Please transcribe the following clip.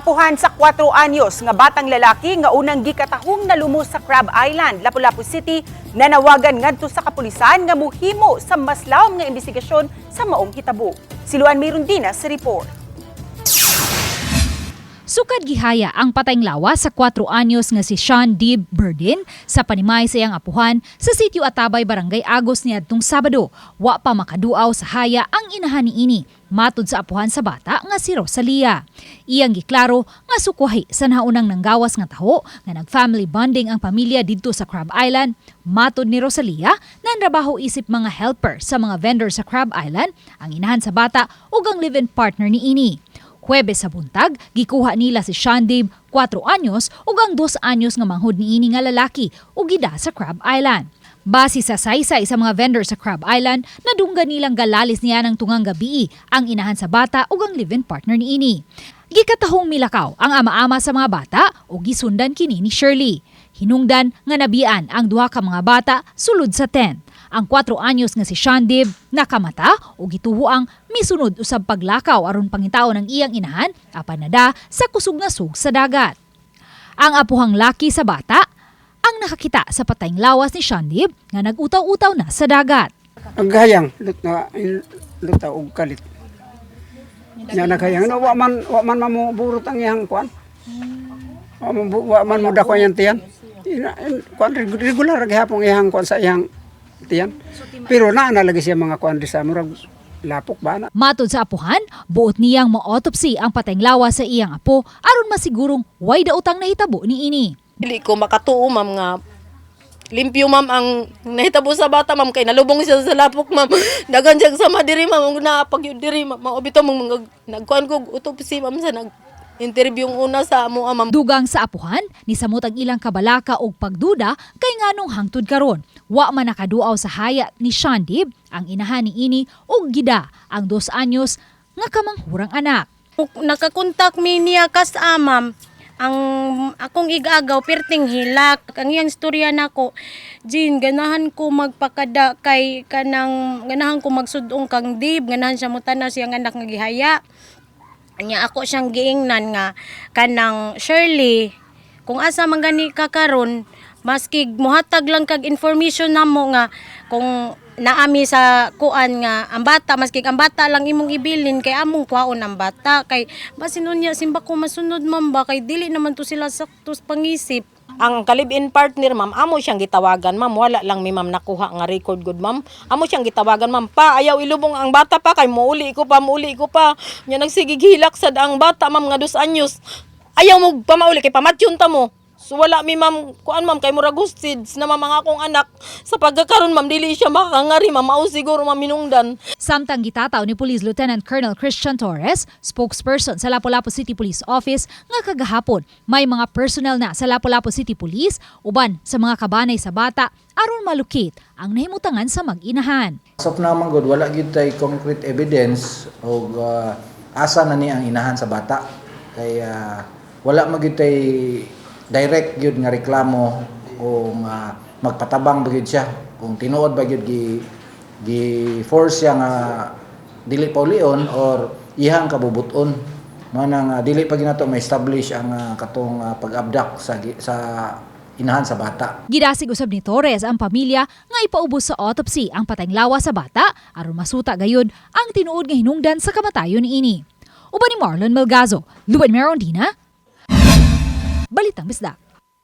Apuhan sa 4 anyos nga batang lalaki nga unang gikatahong nalumo sa Crab Island, Lapu-Lapu City, nanawagan ngadto sa kapulisan nga muhimo sa mas lawom nga investigasyon sa maong hitabo. Siluan mayroon din sa report. Sukad gihaya ang patayng lawa sa 4 anyos nga si Sean Dib Burdin sa panimay sa iyang apuhan sa sitio Atabay, Barangay Agos niadtong Sabado. Wa pa makaduaw sa haya ang inahan niini matud sa apuhan sa bata nga si Rosalia. Iyang giklaro nga sukwahi sa naunang nanggawas nga taho nga nag-family bonding ang pamilya didto sa Crab Island. Matud ni Rosalia, nanrabaho isip mga helper sa mga vendor sa Crab Island, ang inahan sa bata ug ang live-in partner ni ini. Huwebes sa buntag, gikuha nila si Shandib, 4 anyos, ug ang 2 anyos nga manghud niini nga lalaki ug gida sa Crab Island. Base sa saysay sa mga vendor sa Crab Island, nadunggan nilang galalis niya ng tungang gabi ang inahan sa bata ug ang live-in partner niini. Gikatahong milakaw ang ama-ama sa mga bata ug gisundan kini ni Shirley. Hinungdan nga nabian ang duha ka mga bata sulod sa tent. Ang 4 anyos nga si Shandib nakamata o gituho ang misunod usab paglakaw aron pangitaon ng iyang inahan apan nada sa kusog nga sug sa dagat. Ang apuhang laki sa bata ang nakakita sa patayng lawas ni Shandib nga nag-utaw-utaw na sa dagat. Ang gayang, lut na lutaw og kalit. Nya nagayang no wa man wa man mamuburot ang iyang kuan. Wa man wa man mo dako yang tiyan. Ina in- kuan reg- regular gihapon iyang kuan sa iyang tiyan. Pero naa na lagi siya mga kuan di sa murag lapok ba na. Matod sa apuhan, buot niyang ma-autopsy ang patayng lawas sa iyang apo aron masigurong way daotang nahitabo ni ini. Dili ko makatuo, ma'am, nga limpyo, ma'am, ang nahitabo sa bata, ma'am, kay nalubong siya sa lapok, ma'am. Dagan siya sama diri, ma'am, ang naapag yun diri, ma'am. Maubito, mong mga, nagkuhan ko, autopsy, ma'am, sa nag interview yung una sa amo, ah, ma'am. Dugang sa apuhan, ni samot ang ilang kabalaka og pagduda kay nganong hangtod karon. Wa man nakaduaw sa haya ni Shandib, ang inahan ni ini og gida ang dos anyos nga kamanghurang anak. nakakontak mi niya kas amam ang akong igagaw perting hilak. Ang iyang istorya nako Jin ganahan ko magpakada kay kanang ganahan ko magsudong kang dib ganahan siya mutana siyang anak nga gihaya. Nya ako siyang giingnan nga kanang Shirley kung asa man gani ka karon maski muhatag lang kag information namo nga kung naami sa kuan nga ang bata maski ang bata lang imong ibilin kay among kuhaon ang bata kay basin unya simba ko masunod man ba kay dili naman to sila saktos pangisip Ang kalibin partner, ma'am, amo siyang gitawagan, ma'am. Wala lang mi, ma'am, nakuha nga record good, ma'am. Amo siyang gitawagan, ma'am. Pa, ayaw ilubong ang bata pa, kay muuli ko pa, muuli ko pa. Nya nagsigigilak sad ang bata, ma'am, nga dos anyos. Ayaw mo pamauli, kay pamatyun ta mo. So wala mi ma'am, kuan ma'am kay murag hostage na ma'am ang akong anak. Sa pagkakaroon ma'am dili siya makakangari ma'am, mao siguro ma'am minungdan. Samtang gitataw ni Police Lieutenant Colonel Christian Torres, spokesperson sa Lapu-Lapu City Police Office, nga kagahapon may mga personnel na sa Lapu-Lapu City Police uban sa mga kabanay sa bata aron malukit ang nahimutangan sa mag-inahan. As of now, man good, wala gyud tay concrete evidence o asa na ni ang inahan sa bata. Kay ah, wala man gyud tay direct gyud nga reklamo o nga magpatabang ba gyud siya. Kung tinuod ba gyud gi gi force siya nga dili paulion or ihang kabubuton. Manang ah, dili pa ginato ma-establish ang ah, katong ah, pag-abduct sa sa inahan sa bata. Gidasig usab ni Torres ang pamilya nga ipaubos sa autopsy ang patayng lawa sa bata aron masuta gayud ang tinuod nga hinungdan sa kamatayon ni ini. Uban ni Marlon Melgazo, Luban Merondina, Balitang Bisdak.